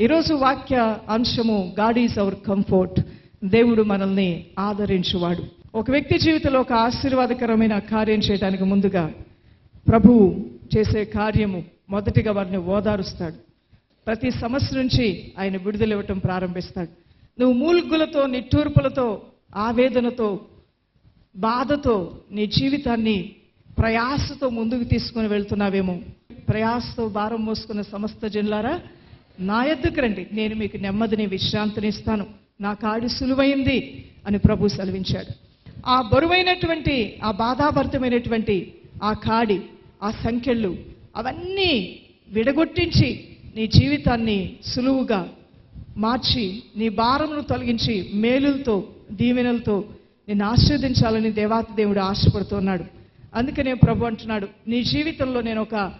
ఈరోజు వాక్య అంశము గాడ్ ఈజ్ అవర్ కంఫర్ట్ దేవుడు మనల్ని ఆదరించువాడు. ఒక వ్యక్తి జీవితంలో ఒక ఆశీర్వాదకరమైన కార్యం చేయడానికి ముందుగా ప్రభువు చేసే కార్యము మొదటిగా వారిని ఓదారుస్తాడు. ప్రతి సమస్య నుంచి ఆయన విడుదలివ్వటం ప్రారంభిస్తాడు. నువ్వు మూల్గులతో నిట్టూర్పులతో ఆవేదనతో బాధతో నీ జీవితాన్ని ప్రయాసతో ముందుకు తీసుకుని వెళ్తున్నావేమో. ప్రయాసతో భారం మోసుకున్న సమస్త జనులారా నా ఎద్దుకు రండి నేను మీకు నెమ్మదిని విశ్రాంతిని ఇస్తాను. నా కాడి సులువైంది అని ప్రభు సెలవించాడు. ఆ బరువైనటువంటి ఆ బాధాభరితమైనటువంటి ఆ కాడి ఆ సంఖ్యలు అవన్నీ విడగొట్టించి నీ జీవితాన్ని సులువుగా మార్చి నీ భారమును తొలగించి మేలులతో దీవెనలతో నేను ఆశీర్వదించాలని దేవాతి దేవుడు ఆశపడుతున్నాడు. అందుకనే ప్రభు అంటున్నాడు నీ జీవితంలో నేను ఒక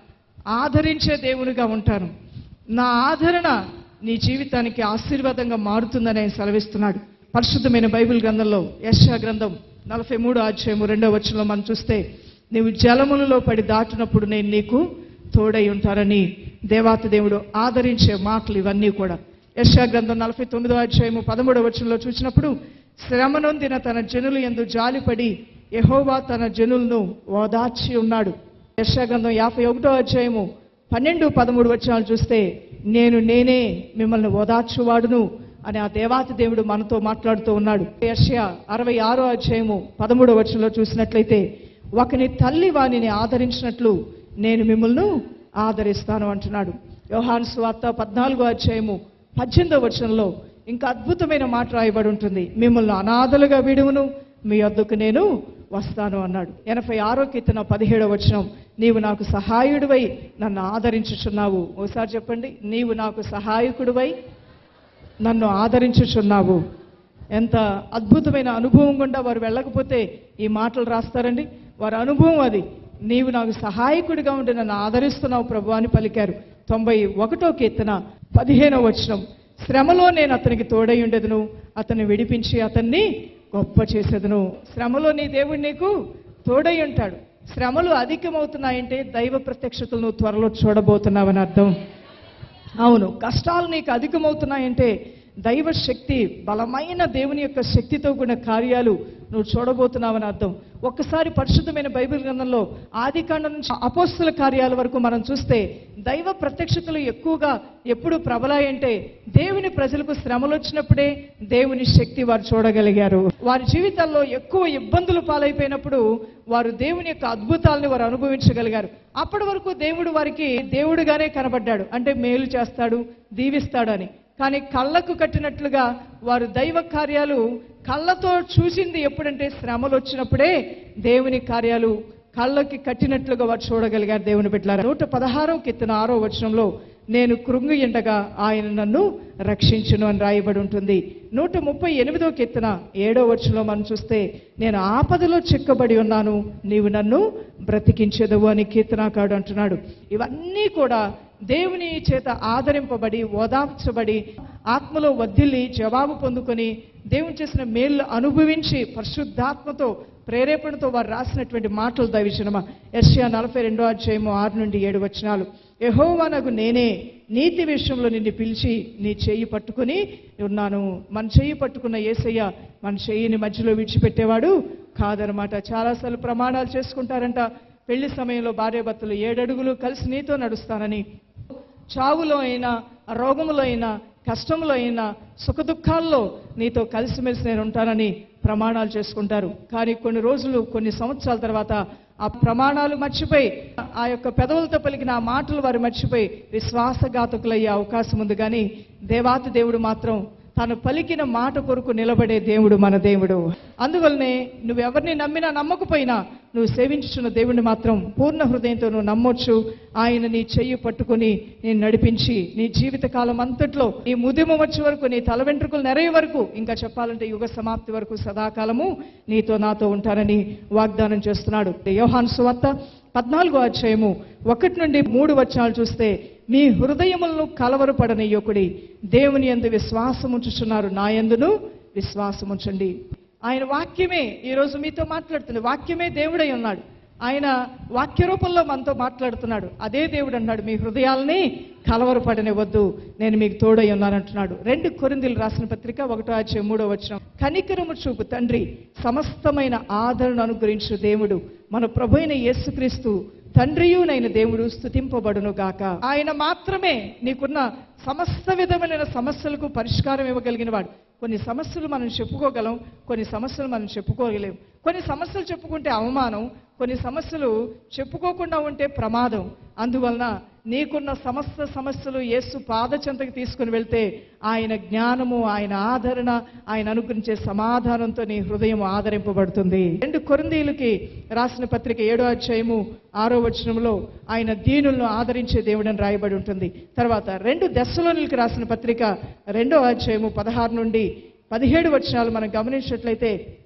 ఆదరించే దేవునిగా ఉంటాను. నా ఆదరణ నీ జీవితానికి ఆశీర్వాదంగా మారుతుందని ఆయన సెలవిస్తున్నాడు. పరిశుద్ధమైన బైబిల్ గ్రంథంలో యశా గ్రంథం నలభై మూడు అధ్యాయము రెండవ వచనంలో మనం చూస్తే నీవు జలములలో పడి దాటినప్పుడు నేను నీకు తోడై ఉంటారని దేవాతి దేవుడు ఆదరించే మాటలు ఇవన్నీ కూడా. యశా గ్రంథం నలభై తొమ్మిదో అధ్యాయము పదమూడవ వచనంలో చూసినప్పుడు శ్రమనొందిన తన జనులు ఎందు జాలిపడి యహోవా తన జనులను ఓదార్చి ఉన్నాడు. యశా గ్రంథం యాభై ఒకటో అధ్యాయము పన్నెండు పదమూడు వచనాలు చూస్తే నేను నేనే మిమ్మల్ని ఓదార్చువాడును అని ఆ దేవాతి దేవుడు మనతో మాట్లాడుతూ ఉన్నాడు. యర్షియా అరవై ఆరో అధ్యాయము పదమూడో వచనంలో చూసినట్లయితే ఒకని తల్లి వానిని ఆదరించినట్లు నేను మిమ్మల్ని ఆదరిస్తాను అంటున్నాడు. యోహాను స్వార్త పద్నాలుగో అధ్యాయము పద్దెనిమిదో వచనంలో ఇంకా అద్భుతమైన మాట రాయబడి ఉంటుంది. మిమ్మల్ని అనాథలుగా విడువును మీ వద్దకు నేను వస్తాను అన్నాడు. ఎనభై ఆరో కీర్తన పదిహేడో వచనం నీవు నాకు సహాయుడివై నన్ను ఆదరించుచున్నావు. ఓసారి చెప్పండి నీవు నాకు సహాయకుడివై నన్ను ఆదరించుచున్నావు. ఎంత అద్భుతమైన అనుభవం గుండా వారు వెళ్ళకపోతే ఈ మాటలు రాస్తారండి. వారి అనుభవం అది నీవు నాకు సహాయకుడిగా ఉండి నన్ను ఆదరిస్తున్నావు ప్రభు అని పలికారు. తొంభై ఒకటో కీర్తన పదిహేనో వచనం శ్రమలో నేను అతనికి తోడై ఉండేదను అతన్ని విడిపించి అతన్ని గొప్ప చేసేదను. శ్రమలో నీ దేవుడు నీకు తోడై ఉంటాడు. శ్రమలు అధికమవుతున్నాయంటే దైవ ప్రత్యక్షతలు నువ్వు త్వరలో చూడబోతున్నావని అర్థం. అవును కష్టాలు నీకు అధికమవుతున్నాయంటే దైవ శక్తి బలమైన దేవుని యొక్క శక్తితో కూడిన కార్యాలు నువ్వు చూడబోతున్నావని అర్థం. ఒక్కసారి పరిశుద్ధమైన బైబిల్ గ్రంథంలో ఆది కాండం నుంచి అపోస్తుల కార్యాల వరకు మనం చూస్తే దైవ ప్రత్యక్షతలు ఎక్కువగా ఎప్పుడు ప్రబలాయంటే దేవుని ప్రజలకు శ్రమలు వచ్చినప్పుడే దేవుని శక్తి వారు చూడగలిగారు. వారి జీవితాల్లో ఎక్కువ ఇబ్బందులు పాలైపోయినప్పుడు వారు దేవుని యొక్క అద్భుతాలను వారు అనుభవించగలిగారు. అప్పటి వరకు దేవుడు వారికి దేవుడుగానే కనబడ్డాడు. అంటే మేలు చేస్తాడు దీవిస్తాడని. కానీ కళ్ళకు కట్టినట్లుగా వారు దైవ కార్యాలు కళ్ళతో చూసింది ఎప్పుడంటే శ్రమలు వచ్చినప్పుడే దేవుని కార్యాలు కళ్ళకి కట్టినట్లుగా వారు చూడగలిగారు దేవుని పెట్టారు నూట పదహారో కెత్తిన ఆరో వచనంలో నేను కృంగి ఎండగా ఆయన నన్ను రక్షించును అని రాయబడి ఉంటుంది. నూట ముప్పై ఎనిమిదో కెత్తిన ఏడో వచనంలో మనం చూస్తే నేను ఆపదలో చిక్కబడి ఉన్నాను నీవు నన్ను బ్రతికించేదవు అని కీర్తనాకాడు అంటున్నాడు. ఇవన్నీ కూడా దేవుని చేత ఆదరింపబడి ఓదార్చబడి ఆత్మలో వద్దిల్లి జవాబు పొందుకొని దేవుని చేసిన మేలు అనుభవించి పరిశుద్ధాత్మతో ప్రేరేపణతో వారు రాసినటువంటి మాటలు దైవచనమా ఎస్యా నలభై రెండో అధ్యాయము ఆరు నుండి ఏడు వచనాలు. యహోవనగు నేనే నీతి విషయంలో నిన్ను పిలిచి నీ చేయి పట్టుకుని ఉన్నాను. మన చేయి పట్టుకున్న ఏసయ్య మన చెయ్యిని మధ్యలో విడిచిపెట్టేవాడు కాదనమాట. చాలాసార్లు ప్రమాణాలు చేసుకుంటారంట. పెళ్ళి సమయంలో భార్యాభర్తలు ఏడడుగులు కలిసి నీతో నడుస్తానని చావులో అయినా రోగములో అయినా కష్టములో అయినా సుఖదుఖాల్లో నీతో కలిసిమెలిసి నేను ఉంటానని ప్రమాణాలు చేసుకుంటారు. కానీ కొన్ని రోజులు కొన్ని సంవత్సరాల తర్వాత ఆ ప్రమాణాలు మర్చిపోయి ఆ యొక్క పెదవులతో పలికిన ఆ మాటలు వారు మర్చిపోయి విశ్వాసఘాతకులయ్యే అవకాశం ఉంది కానీ దేవాతి దేవుడు మాత్రం తను పలికిన మాట కొరకు నిలబడే దేవుడు మన దేవుడు. అందువల్లనే నువ్వెవరిని నమ్మినా నమ్మకపోయినా నువ్వు సేవించుచున్న దేవుడిని మాత్రం పూర్ణ హృదయంతో నువ్వు నమ్మొచ్చు. ఆయన నీ చెయ్యి పట్టుకుని నేను నడిపించి నీ జీవిత కాలం అంతట్లో నీ ముదిమ వచ్చే వరకు నీ తల వెంట్రుకలు నెరయ వరకు ఇంకా చెప్పాలంటే యుగ సమాప్తి వరకు సదాకాలము నీతో నాతో ఉంటానని వాగ్దానం చేస్తున్నాడు. యోహాన్ సువార్త పద్నాలుగో అధ్యాయము ఒకటి నుండి మూడు వచనాలు చూస్తే మీ హృదయములను కలవరపడనీయొకుడి. దేవుని యందు విశ్వాసం ఉంచుచున్నారు నా ఎందును విశ్వాసం ఉంచండి ఆయన వాక్యమే ఈరోజు మీతో మాట్లాడుతుంది వాక్యమే దేవుడై ఉన్నాడు. ఆయన వాక్య రూపంలో మనతో మాట్లాడుతున్నాడు. అదే దేవుడు అన్నాడు మీ హృదయాల్ని కలవరపడనివ్వద్దు. నేను మీకు తోడై ఉన్నానంటున్నాడు. రెండు కొరిందులు రాసిన పత్రిక ఒకటో ఆచే మూడో వచ్చిన కనికరము చూపు తండ్రి సమస్తమైన ఆదరణ అనుగ్రహించు దేవుడు. మన ప్రభు అయిన యేసుక్రీస్తు తండ్రియునైన దేవుడు స్థుతింపబడును గాక ఆయన మాత్రమే నీకున్న సమస్త విధమైన సమస్యలకు పరిష్కారం ఇవ్వగలిగిన వాడు. కొన్ని సమస్యలు మనం చెప్పుకోగలం కొన్ని సమస్యలు మనం చెప్పుకోగలేం కొన్ని సమస్యలు చెప్పుకుంటే అవమానం కొన్ని సమస్యలు చెప్పుకోకుండా ఉంటే ప్రమాదం. అందువలన నీకున్న సమస్త సమస్యలు యేసు పాదచంతకి తీసుకుని వెళ్తే ఆయన జ్ఞానము ఆయన ఆదరణ ఆయన అనుగ్రహించే సమాధానంతో నీ హృదయం ఆదరింపబడుతుంది. రెండు కొరిందీలకి రాసిన పత్రిక ఏడో అధ్యాయము ఆరో వచనంలో ఆయన దీనులను ఆదరించే దేవుడని రాయబడి ఉంటుంది. తర్వాత రెండు దశలోనికి రాసిన పత్రిక రెండో అధ్యాయము పదహారు నుండి పదిహేడు వచనాలు మనం గమనించినట్లయితే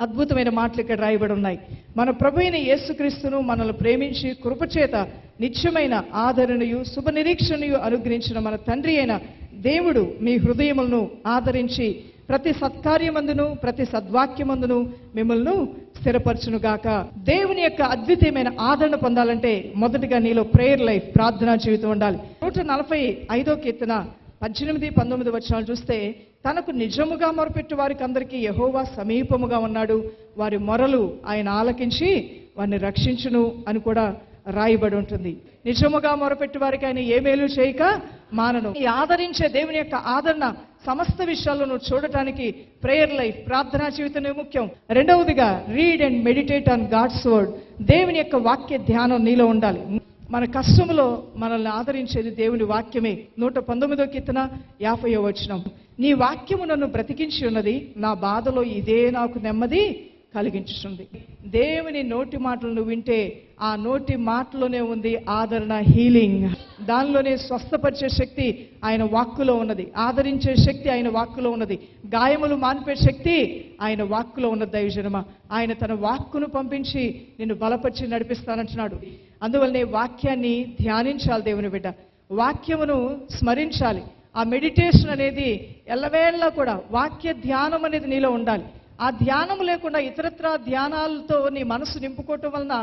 అద్భుతమైన మాటలు ఇక్కడ రాయబడి ఉన్నాయి. మన ప్రభు అయిన యేసుక్రీస్తును మనల్ని ప్రేమించి కృపచేత నిత్యమైన ఆదరణయు శుభ నిరీక్షణయు అనుగ్రహించిన మన తండ్రి అయిన దేవుడు మీ హృదయములను ఆదరించి ప్రతి సత్కార్యమందును ప్రతి సద్వాక్యమందును మిమ్మల్ని స్థిరపరచునుగాక. దేవుని యొక్క అద్వితీయమైన ఆదరణ పొందాలంటే మొదటిగా నీలో ప్రేయర్ లైఫ్ ప్రార్థనా జీవితం ఉండాలి. నూట నలభై ఐదో కీర్తన పద్దెనిమిది పంతొమ్మిది వచనాలు చూస్తే తనకు నిజముగా మొరపెట్టు వారికి అందరికీ యహోవా సమీపముగా ఉన్నాడు. వారి మొరలు ఆయన ఆలకించి వారిని రక్షించును అని కూడా రాయబడి ఉంటుంది. నిజముగా మొరపెట్టి వారికి ఆయన ఏ మేలు చేయక మానను. ఈ ఆదరించే దేవుని యొక్క ఆదరణ సమస్త విషయాల్లో నువ్వు చూడటానికి ప్రేయర్ లైఫ్ ప్రార్థనా జీవితమే ముఖ్యం. రెండవదిగా read and meditate on God's word దేవుని యొక్క వాక్య ధ్యానం నీలో ఉండాలి. మన కష్టములో మనల్ని ఆదరించేది దేవుని వాక్యమే. నూట పంతొమ్మిదో కీర్తన యాభై వచనం. నీ వాక్యము నన్ను బ్రతికించి ఉన్నది నా బాధలో ఇదే నాకు నెమ్మది కలిగించుతుంది దేవుని నోటి మాటలు నువ్వు వింటే ఆ నోటి మాటలోనే ఉంది ఆదరణ హీలింగ్. దానిలోనే స్వస్థపరిచే శక్తి ఆయన వాక్కులో ఉన్నది. ఆదరించే శక్తి ఆయన వాక్కులో ఉన్నది. గాయములు మాన్పే శక్తి ఆయన వాక్కులో ఉన్నది దైవజనమ ఆయన తన వాక్కును పంపించి నిన్ను బలపరిచి నడిపిస్తానంటున్నాడు. అందువల్లనే వాక్యాన్ని ధ్యానించాలి దేవుని బిడ్డ. వాక్యమును స్మరించాలి. ఆ మెడిటేషన్ అనేది ఎల్లవేళ్ళ కూడా వాక్య ధ్యానం అనేది నీలో ఉండాలి. ఆ ధ్యానం లేకుండా ఇతరత్ర ధ్యానాలతో నీ మనసు నింపుకోవటం వలన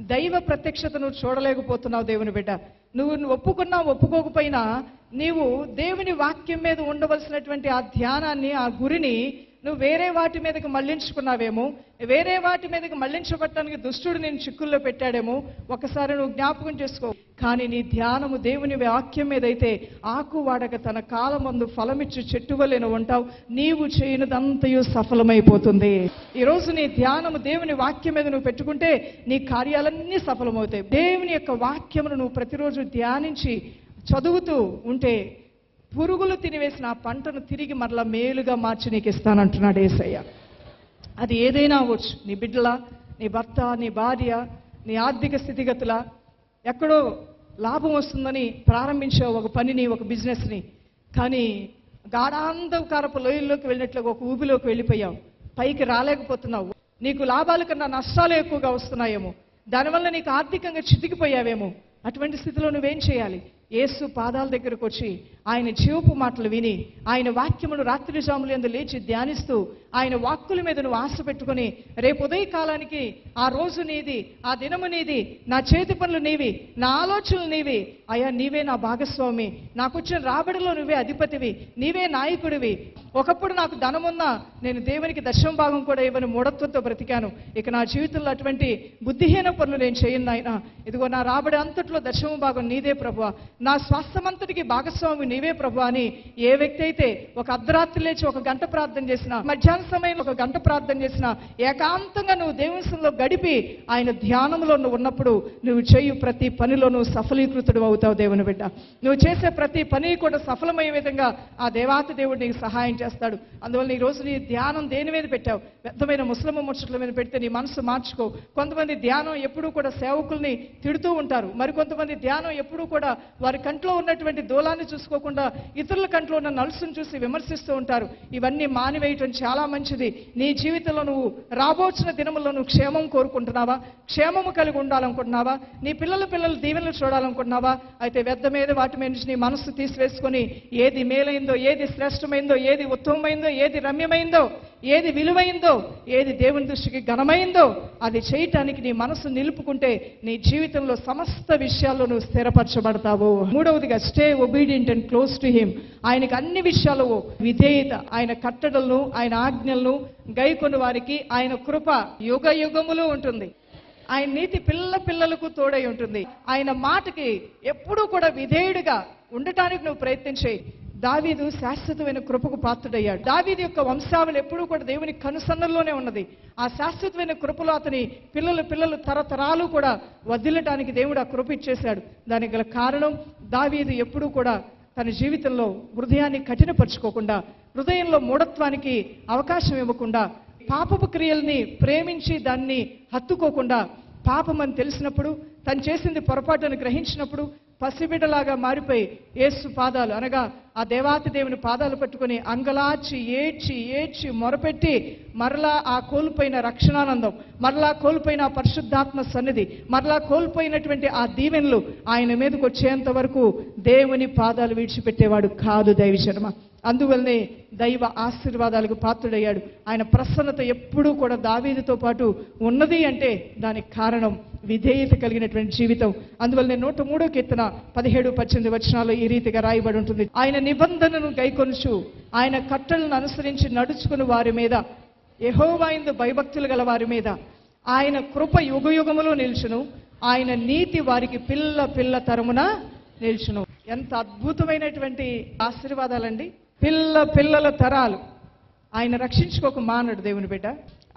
దైవ ప్రత్యక్షతను చూడలేకపోతున్నావు దేవుని బిడ్డ. నువ్వు నువ్వు ఒప్పుకున్నా ఒప్పుకోకపోయినా నీవు దేవుని వాక్యం మీద ఉండవలసినటువంటి ఆ ధ్యానాన్ని ఆ గురిని నువ్వు వేరే వాటి మీదకి మళ్ళించుకున్నావేమో వేరే వాటి మీదకి మళ్ళించబట్టడానికి దుష్టుడు నేను చిక్కుల్లో పెట్టాడేమో ఒకసారి నువ్వు జ్ఞాపకం చేసుకో. కానీ నీ ధ్యానము దేవుని వాక్యం మీద అయితే ఆకు వాడక తన కాలమందు ఫలమిచ్చి చెట్టు వలె ఉంటావు. నీవు చేయనిదంతయు సఫలమైపోతుంది. ఈరోజు నీ ధ్యానము దేవుని వాక్యం మీద నువ్వు పెట్టుకుంటే నీ కార్యాలన్నీ సఫలమవుతాయి. దేవుని యొక్క వాక్యమును నువ్వు ప్రతిరోజు ధ్యానించి చదువుతూ ఉంటే పురుగులు తినివేసిన ఆ పంటను తిరిగి మరలా మేలుగా మార్చి నీకు ఇస్తానంటున్నాడు ఏసయ్య. అది ఏదైనా అవ్వచ్చు. నీ బిడ్డల నీ భర్త నీ భార్య నీ ఆర్థిక స్థితిగతుల ఎక్కడో లాభం వస్తుందని ప్రారంభించావు ఒక పనిని ఒక బిజినెస్ని. కానీ గాఢాంధకారపు లోయల్లోకి వెళ్ళినట్లుగా ఒక ఊబిలోకి వెళ్ళిపోయావు. పైకి రాలేకపోతున్నావు. నీకు లాభాల కన్నా నష్టాలు ఎక్కువగా వస్తున్నాయేమో. దానివల్ల నీకు ఆర్థికంగా చితికిపోయావేమో. అటువంటి స్థితిలో నువ్వేం చేయాలి? ఏసు పాదాల దగ్గరకు వచ్చి ఆయన జీవపు మాటలు విని ఆయన వాక్యమును రాత్రి జాములు ఎందు లేచి ధ్యానిస్తూ ఆయన వాక్కుల మీద నువ్వు ఆశ పెట్టుకొని రేపు ఉదయ కాలానికి ఆ రోజు నీది ఆ దినము నీది నా చేతి పనులు నీవి నా ఆలోచనలు నీవి. అయ్యా నీవే నా భాగస్వామి. నాకు వచ్చిన రాబడిలో నువ్వే అధిపతివి. నీవే నాయకుడివి. ఒకప్పుడు నాకు ధనమున్నా నేను దేవునికి దశమ భాగం కూడా ఇవ్వని మూఢత్వంతో బ్రతికాను. ఇక నా జీవితంలో అటువంటి బుద్ధిహీన పనులు నేను చేయను నాయన. ఇదిగో నా రాబడి అంతట్లో దశమ భాగం నీదే ప్రభు నా స్వాస్థ్యమంతటికి భాగస్వామి నీవే ప్రభు అని ఏ వ్యక్తి అయితే ఒక అర్ధరాత్రి లేచి ఒక గంట ప్రార్థన చేసిన మధ్యాహ్న సమయంలో ఒక గంట ప్రార్థన చేసిన ఏకాంతంగా నువ్వు దేవస్థంలో గడిపి ఆయన ధ్యానంలో నువ్వు ఉన్నప్పుడు నువ్వు చేయు ప్రతి పనిలో నువ్వు సఫలీకృతుడు అవుతావు దేవుని బిడ్డ. నువ్వు చేసే ప్రతి పని కూడా సఫలమయ్యే విధంగా ఆ దేవాతి దేవుడు నీకు సహాయం చేస్తాడు. అందువల్ల ఈ రోజు నీ ధ్యానం దేని మీద పెట్టావు? వ్యర్థమైన ముస్లిం ముచ్చట్ల మీద పెడితే నీ మనసు మార్చుకో. కొంతమంది ధ్యానం ఎప్పుడూ కూడా సేవకుల్ని తిడుతూ ఉంటారు. మరి కొంతమంది ధ్యానం ఎప్పుడూ కూడా వారి కంట్లో ఉన్నటువంటి దూలాన్ని చూసుకోకుండా ఇతరుల కంట్లో ఉన్న నలుసును చూసి విమర్శిస్తూ ఉంటారు. ఇవన్నీ మానివేయటం చాలా మంచిది. నీ జీవితంలో నువ్వు రాబోచిన దినముల్లో నువ్వు క్షేమం కోరుకుంటున్నావా? క్షేమము కలిగి ఉండాలనుకుంటున్నావా? నీ పిల్లల పిల్లలు దీవెనలు చూడాలనుకుంటున్నావా? అయితే వ్యర్థ మీద వాటి మీద నుంచి నీ మనస్సు తీసివేసుకొని ఏది మేలైందో ఏది శ్రేష్టమైందో ఏది ఉత్తమమైందో ఏది రమ్యమైందో ఏది విలువైందో ఏది దేవుని దృష్టికి ఘనమైందో అది చేయటానికి నీ మనసు నిలుపుకుంటే నీ జీవితంలో సమస్త విషయాల్లో నువ్వు స్థిరపరచబడతావు. మూడవదిగా stay obedient and close to him ఆయనకు అన్ని విషయాలు విధేయత. ఆయన కట్టడలను ఆయన ఆజ్ఞలను గైకొని వారికి ఆయన కృప యుగ యుగములు ఉంటుంది. ఆయన నీతి పిల్ల పిల్లలకు తోడై ఉంటుంది. ఆయన మాటకి ఎప్పుడూ కూడా విధేయుడిగా ఉండటానికి నువ్వు ప్రయత్నించేయి. దావీదు శాశ్వతమైన కృపకు పాత్రుడయ్యాడు. దావీదు యొక్క వంశావళి ఎప్పుడూ కూడా దేవుని కనుసన్నల్లోనే ఉన్నది. ఆ శాశ్వతమైన కృపలో అతని పిల్లలు పిల్లలు తరతరాలు కూడా వదిలటానికి దేవుడు ఆ కృప ఇచ్చేశాడు. దానికి గల కారణం దావీదు ఎప్పుడూ కూడా తన జీవితంలో హృదయాన్ని కఠినపరుచుకోకుండా హృదయంలో మూఢత్వానికి అవకాశం ఇవ్వకుండా పాపపు క్రియల్ని ప్రేమించి దాన్ని హత్తుకోకుండా పాపం అని తెలిసినప్పుడు తను చేసింది పొరపాటును గ్రహించినప్పుడు పసిబిడ్డలాగా మారిపోయి యేసు పాదాలు అనగా ఆ దేవాతి దేవుని పాదాలు పట్టుకొని అంగలాచి ఏడ్చి ఏడ్చి మొరపెట్టి మరలా ఆ కోల్పోయిన రక్షణానందం మరలా కోల్పోయిన ఆ పరిశుద్ధాత్మ సన్నిధి మరలా కోల్పోయినటువంటి ఆ దీవెనలు ఆయన మీదకు వచ్చేంత వరకు దేవుని పాదాలు విడిచిపెట్టేవాడు కాదు దైవ శర్మ అందువల్లనే దైవ ఆశీర్వాదాలకు పాత్రుడయ్యాడు. ఆయన ప్రసన్నత ఎప్పుడూ కూడా దావీదితో పాటు ఉన్నది అంటే దానికి కారణం విధేయత కలిగినటువంటి జీవితం. అందువల్లనే నూట మూడో కీర్తన పదిహేడు పద్దెనిమిది వచనాలు ఈ రీతిగా రాయబడి ఉంటుంది. ఆయన నిబంధనను గైకొనుచు ఆయన కట్టలను అనుసరించి నడుచుకుని వారి మీద యహోవాయిందు భయభక్తులు గల వారి మీద ఆయన కృప యుగ యుగములో నిల్చును. ఆయన నీతి వారికి పిల్ల పిల్ల తరమున నిల్చును. ఎంత అద్భుతమైనటువంటి ఆశీర్వాదాలండి. పిల్ల పిల్లల తరాలు. ఆయన రక్షించుకోక మానడు దేవుని బిడ్డ.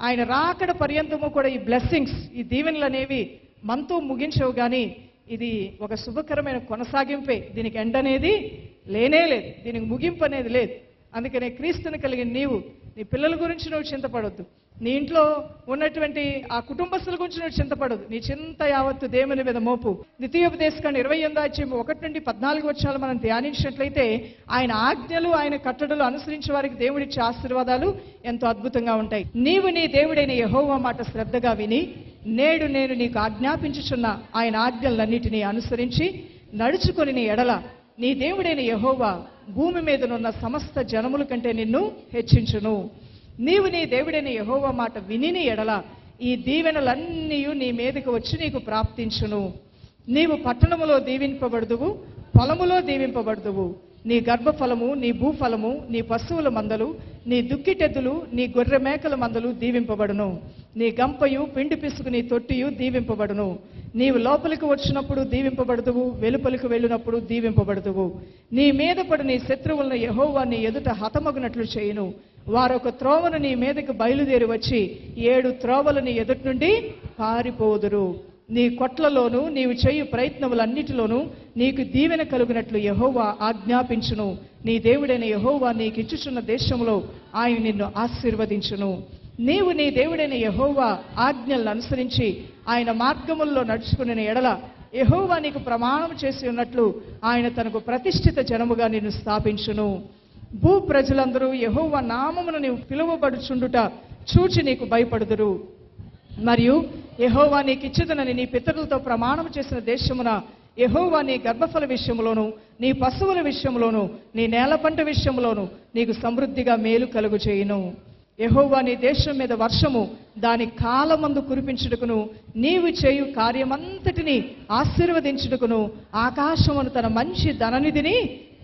ఆయన రాకడ పర్యంతము కూడా ఈ బ్లెస్సింగ్స్ ఈ దీవెనలు అనేవి మనతో ముగించవు కానీ ఇది ఒక శుభకరమైన కొనసాగింపే. దీనికి ఎండ్ అనేది లేనే లేదు. దీనికి ముగింపు అనేది లేదు. అందుకనే క్రీస్తుని కలిగిన నీవు నీ పిల్లల గురించి నువ్వు చింతపడొద్దు. నీ ఇంట్లో ఉన్నటువంటి ఆ కుటుంబస్తుల గురించి నువ్వు చింతపడదు నీ చింత యావత్తు దేవుని మీద మోపు. ద్వితీయోపదేశకాండ ఇరవై ఎనిమిది అధ్యాయం ఒకటి నుండి పద్నాలుగు వచ్చాలు మనం ధ్యానించినట్లయితే ఆయన ఆజ్ఞలు ఆయన కట్టడలు అనుసరించే వారికి దేవుడిచ్చే ఆశీర్వాదాలు ఎంతో అద్భుతంగా ఉంటాయి. నీవు నీ దేవుడైన యెహోవా మాట శ్రద్ధగా విని నేడు నేను నీకు ఆజ్ఞాపించుచున్న ఆయన ఆజ్ఞలన్నిటినీ అనుసరించి నడుచుకొని నీ ఎడల నీ దేవుడైన యహోవా భూమి మీదనున్న సమస్త జనముల కంటే నిన్ను హెచ్చించును. నీవు నీ దేవుడైన యహోవా మాట వినిని ఎడల ఈ దీవెనలన్నీ నీ మీదకు వచ్చి నీకు ప్రాప్తించును. నీవు పట్టణములో దీవింపబడుదువు పొలములో దీవింపబడుదువు. నీ గర్భఫలము నీ భూఫలము నీ పశువుల మందలు నీ దుక్కిటెద్దులు నీ గొర్రె మేకల మందలు దీవింపబడును. నీ గంపయు పిండి పిసుకు నీ తొట్టియు దీవింపబడును. నీవు లోపలికి వచ్చినప్పుడు దీవింపబడుదువు వెలుపలికి వెళ్ళినప్పుడు దీవింపబడుతువు నీ మీద పడి నీ శత్రువులను యహోవా నీ ఎదుట హతమగినట్లు చేయును. వారొక త్రోవను నీ మీదకి బయలుదేరి వచ్చి ఏడు త్రోవలు నీ ఎదుటి నుండి పారిపోదురు. నీ కొట్లలోనూ నీవు చేయు ప్రయత్నములన్నిటిలోనూ నీకు దీవెన కలుగునట్లు యహోవా ఆజ్ఞాపించును. నీ దేవుడైన యహోవా నీకు ఇచ్చుచున్న దేశంలో ఆయన నిన్ను ఆశీర్వదించును. నీవు నీ దేవుడైన యహోవా ఆజ్ఞలను అనుసరించి ఆయన మార్గముల్లో నడుచుకునే ఎడల యహోవా నీకు ప్రమాణం చేసి ఉన్నట్లు ఆయన తనకు ప్రతిష్ఠిత జనముగా నిన్ను స్థాపించును. భూ ప్రజలందరూ యహోవా నామమును నీవు పిలువబడుచుండుట చూచి నీకు భయపడుదురు. మరియు యహోవా నీకు ఇచ్చుదనని నీ పితరులతో ప్రమాణం చేసిన దేశమున యహోవా నీ గర్భఫల విషయంలోను నీ పశువుల విషయంలోను నీ నేల పంట విషయంలోను నీకు సమృద్ధిగా మేలు కలుగు చేయును యహోవా నీ దేశం మీద వర్షము దాని కాలమందు కురిపించుటకును నీవు చేయు కార్యమంతటిని ఆశీర్వదించుటకును ఆకాశమును తన మంచి ధననిధిని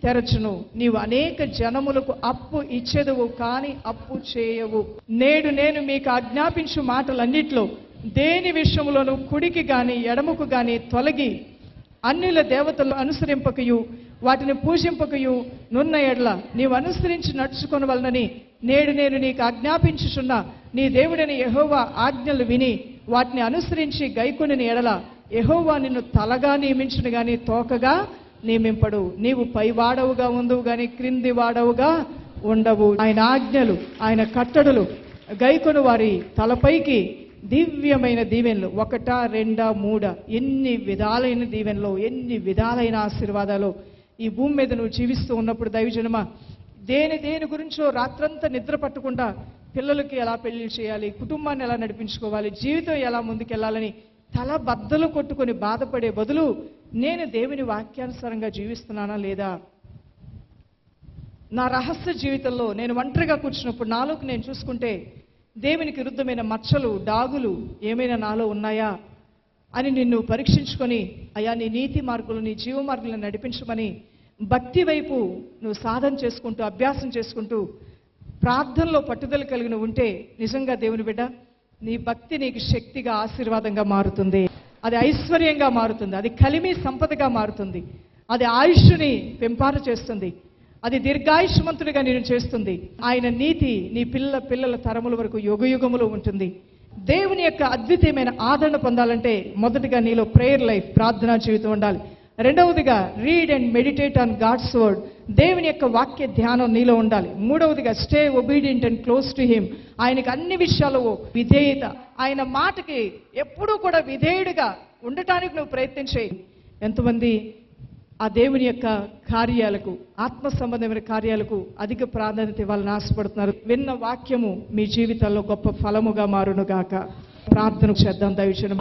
తెరచును. నీవు అనేక జనములకు అప్పు ఇచ్చేదవు కాని అప్పు చేయవు. నేడు నేను మీకు ఆజ్ఞాపించు మాటలన్నిట్లో దేని విషయంలోనూ కుడికి కానీ ఎడముకు కానీ తొలగి అన్యుల దేవతలు అనుసరింపకయు వాటిని పూజింపకయు నున్న ఎడ్ల నీవు అనుసరించి నడుచుకొని వలనని నేడు నేను నీకు ఆజ్ఞాపించుచున్న నీ దేవుడని యహోవా ఆజ్ఞలు విని వాటిని అనుసరించి గైకుని ఎడల యహోవా నిన్ను తలగా నియమించును గాని తోకగా నియమింపడు. నీవు పైవాడవుగా ఉందువు గాని క్రింది వాడవుగా ఉండవు. ఆయన ఆజ్ఞలు ఆయన కట్టడలు గైకొను వారి తలపైకి దివ్యమైన దీవెనలు. ఒకట రెండా మూడ. ఎన్ని విధాలైన దీవెనలు ఎన్ని విధాలైన ఆశీర్వాదాలు ఈ భూమి మీద నువ్వు జీవిస్తూ ఉన్నప్పుడు దైవజనమ దేని దేని గురించో రాత్రంతా నిద్ర పట్టకుండా పిల్లలకి ఎలా పెళ్ళి చేయాలి కుటుంబాన్ని ఎలా నడిపించుకోవాలి జీవితం ఎలా ముందుకెళ్ళాలని తల బద్దలు కొట్టుకొని బాధపడే బదులు నేను దేవుని వాక్యానుసారంగా జీవిస్తున్నానా లేదా? నా రహస్య జీవితంలో నేను ఒంటరిగా కూర్చున్నప్పుడు నాలోకి నేను చూసుకుంటే దేవునికి విరుద్ధమైన మచ్చలు డాగులు ఏమైనా నాలో ఉన్నాయా అని నిన్ను పరీక్షించుకొని అయా నీ నీతి మార్గులు నీ జీవ మార్గులను నడిపించమని భక్తి వైపు నువ్వు సాధన చేసుకుంటూ అభ్యాసం చేసుకుంటూ ప్రార్థనలో పట్టుదల కలిగిన ఉంటే నిజంగా దేవుని బిడ్డ నీ భక్తి నీకు శక్తిగా ఆశీర్వాదంగా మారుతుంది. అది ఐశ్వర్యంగా మారుతుంది. అది కలిమి సంపదగా మారుతుంది. అది ఆయుష్ని పెంపారు చేస్తుంది. అది దీర్ఘాయుష్మంతుడిగా నేను చేస్తుంది. ఆయన నీతి నీ పిల్ల పిల్లల తరముల వరకు యుగయుగములో ఉంటుంది. దేవుని యొక్క అద్వితీయమైన ఆదరణ పొందాలంటే మొదటిగా నీలో ప్రేయర్ లైఫ్ ప్రార్థనా జీవితం ఉండాలి. రెండవదిగా read and meditate on God's word దేవుని యొక్క వాక్య ధ్యానం నీలో ఉండాలి. మూడవదిగా stay obedient and close to him ఆయనకి అన్ని విషయాలు విధేయత. ఆయన మాటకి ఎప్పుడూ కూడా విధేయుడిగా ఉండటానికి నువ్వు ప్రయత్నించేయి ఎంతమంది ఆ దేవుని యొక్క కార్యాలకు ఆత్మ సంబంధమైన కార్యాలకు అధిక ప్రాధాన్యత ఇవ్వాలని ఆశపడుతున్నారు. విన్న వాక్యము మీ జీవితాల్లో గొప్ప ఫలముగా మారును గాక ప్రార్థన చేద్దాం దయచేయడం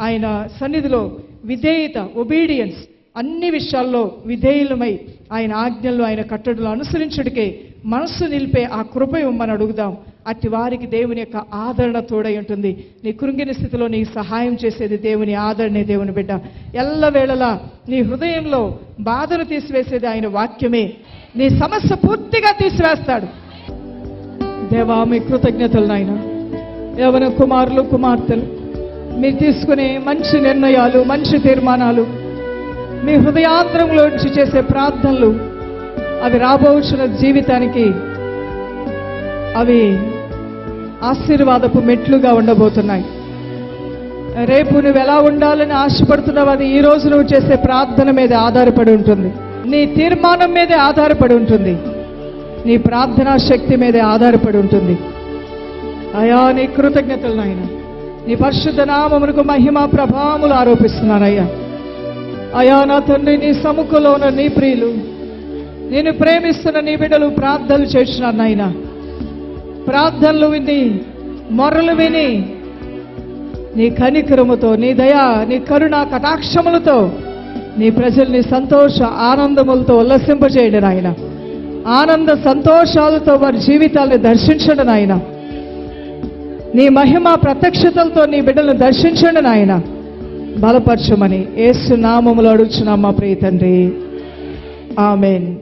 ఆయన సన్నిధిలో విధేయత ఒబీడియన్స్ అన్ని విషయాల్లో విధేయులమై ఆయన ఆజ్ఞలు ఆయన కట్టడులు అనుసరించుడికే మనస్సు నిలిపే ఆ కృప ఇవ్వమని అడుగుదాం. అట్టి వారికి దేవుని యొక్క ఆదరణ తోడై ఉంటుంది. నీ కృంగిన స్థితిలో నీ సహాయం చేసేది దేవుని ఆదరణే దేవుని బిడ్డ. ఎల్లవేళలా నీ హృదయంలో బాధను తీసివేసేది ఆయన వాక్యమే. నీ సమస్య పూర్తిగా తీసివేస్తాడు. దేవా మీ కృతజ్ఞతలు నాయన. యవన కుమారులు కుమార్తెలు మీరు తీసుకునే మంచి నిర్ణయాలు మంచి తీర్మానాలు మీ హృదయాంతరంలోంచి చేసే ప్రార్థనలు అవి రాబోచున్న జీవితానికి అవి ఆశీర్వాదపు మెట్లుగా ఉండబోతున్నాయి. రేపు నువ్వు ఎలా ఉండాలని ఆశపడుతున్నావు అది ఈ రోజు నువ్వు చేసే ప్రార్థన మీద ఆధారపడి ఉంటుంది. నీ తీర్మానం మీదే ఆధారపడి ఉంటుంది. నీ ప్రార్థనా శక్తి మీదే ఆధారపడి ఉంటుంది. అయా నీ కృతజ్ఞతలు నాయన. నీ పరిశుద్ధ నామమునకు మహిమ ప్రభావములు ఆరోపిస్తున్నానయ్యా. అయా నా తండ్రి నీ సముఖంలో ఉన్న నీ ప్రియులు నేను ప్రేమిస్తున్న నీ బిడ్డలు ప్రార్థనలు చేస్తున్నాను నాయనా. ప్రార్థనలు విని మొర్రలు విని నీ కనికరముతో నీ దయా నీ కరుణ కటాక్షములతో నీ ప్రజల్ని సంతోష ఆనందములతో ఉల్లసింపజేయడం నాయన. ఆనంద సంతోషాలతో వారి జీవితాలను దర్శించండి నాయన. నీ మహిమ ప్రత్యక్షతలతో నీ బిడ్డలను దర్శించండి నాయన. బలపరచమని ఏసు నామములు అడుగుచున్నాం మా ప్రియ తండ్రి. ఆమెన్.